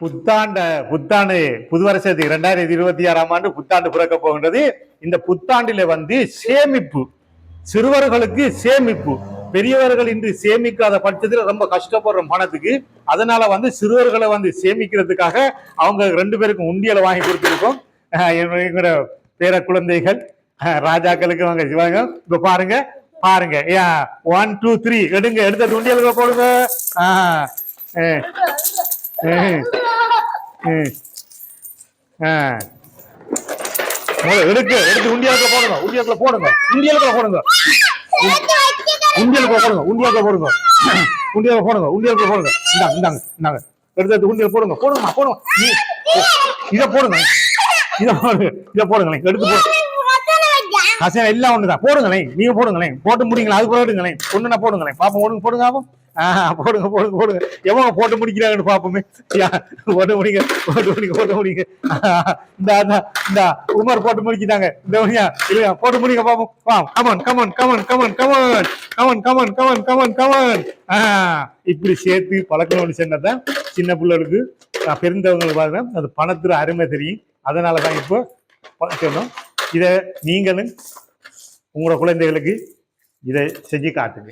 புத்தாண்ட புத்தாண்டு புது வருஷத்துக்கு இரண்டாயிரத்தி இருபத்தி ஆறாம் ஆண்டு புத்தாண்டு பிறக்க போகின்றது. இந்த புத்தாண்டில வந்து சேமிப்பு. சிறுவர்களுக்கு சேமிப்பு. பெரியவர்கள் இன்று சேமிக்காத பட்சத்தில் ரொம்ப கஷ்டப்படுற பணத்துக்கு அதனால வந்து சிறுவர்களை வந்து சேமிக்கிறதுக்காக அவங்க ரெண்டு பேருக்கும் உண்டியலை வாங்கி கொடுத்துருக்கோம். எங்களோட பேர குழந்தைகள் ராஜாக்களுக்கு வாங்க சிவாங்க இப்ப பாருங்க பாருங்க. ஒன் டூ த்ரீ எடுங்க எடுத்த உண்டியலுக்கு போடுங்க. ஆஹ். ம். ஆ. எடுக்கு எடுத்து உண்டியலுக்குள்ள போடுங்க உண்டியலுக்குள்ள போடுங்க உண்டியலுக்குள்ள போடுங்க. உண்டியலுக்குள்ள போடுங்க உண்டியலுக்குள்ள போடுங்க. உண்டியலுக்குள்ள போடுங்க உண்டியலுக்குள்ள போடுங்க. இந்தாங்க இந்தாங்க இந்தாங்க. எடுத்து எடுத்து உண்டியல் போடுங்க போடுங்கம்மா போடுங்க. நீ- இத போடுங்க. இதை போடுங்க இதை போடுங்களேன் எடுத்து போடுங்க அசையா எல்லாம் ஒண்ணுதான். போடுங்களேன் நீங்க போடுங்களேன் போட்டு முடிங்களா அது போடுங்களேன் ஒண்ணுனா போடுங்களேன் பாப்போம் ஓடுங்க போடுங்க பாப்போம் போடுங்க போடுங்க போடுங்க. எவங்க போட்டு முடிக்கிறாங்கன்னு பாப்போமே. போட்டு முடிங்க போட்டு முடிங்க போட்டு முடிங்க. இந்தா இந்த இந்த உமர் போட்டு முடிக்கிட்டாங்க இந்த வழியா இல்லையா? போட்டு முடிங்க பாப்போம். வா come on come on come on come on come on come on come on come on come on come on இப்படி சேர்த்து பழக்கணும்னு சொன்னதான் சின்ன பிள்ளைகளுக்கு நான் பெருந்தவங்களுக்கு பாருங்க அது பணத்துல அருமை தெரியும். அதனாலதான் இப்போ சொன்னோம். இதை நீங்களும் உங்களோட குழந்தைகளுக்கு இதை செஞ்சு காட்டுங்க.